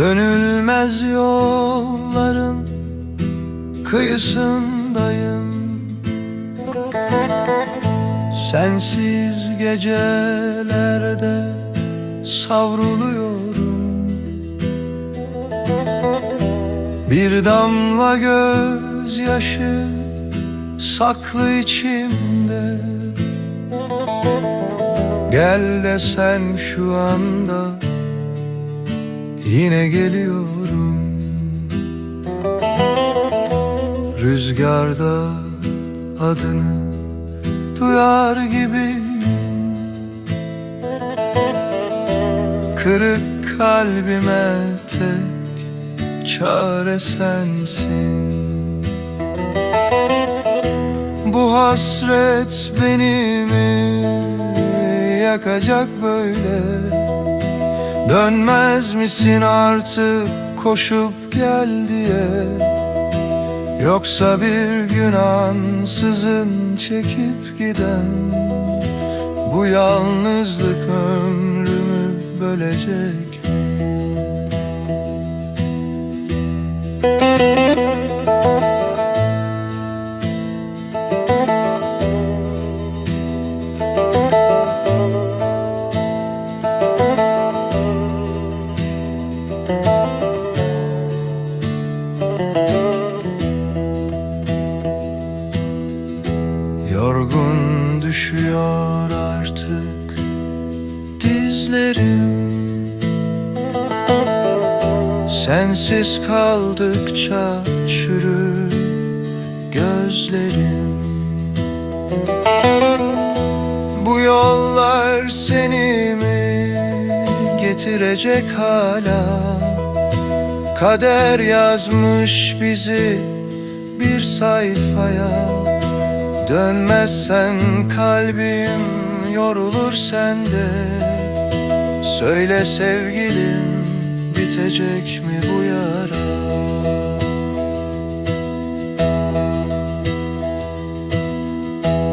Dönülmez yolların kıyısındayım Sensiz gecelerde savruluyorum. Bir damla gözyaşı saklı içimde. Gel de sen şu anda Yine geliyorum. Rüzgarda adını duyar gibiyim Kırık kalbime tek çare sensin. Bu hasret beni mi yakacak böyle. Dönmez misin artık koşup gel diye Yoksa bir gün ansızın çekip giden Bu yalnızlık ömrümü bölecek mi? Yorgun düşüyor artık dizlerim. Sensiz kaldıkça çürür gözlerim. Bu yollar seni mi getirecek hala? Kader yazmış bizi bir sayfaya Dönmezsen kalbim yorulur sende. Söyle sevgilim bitecek mi bu yara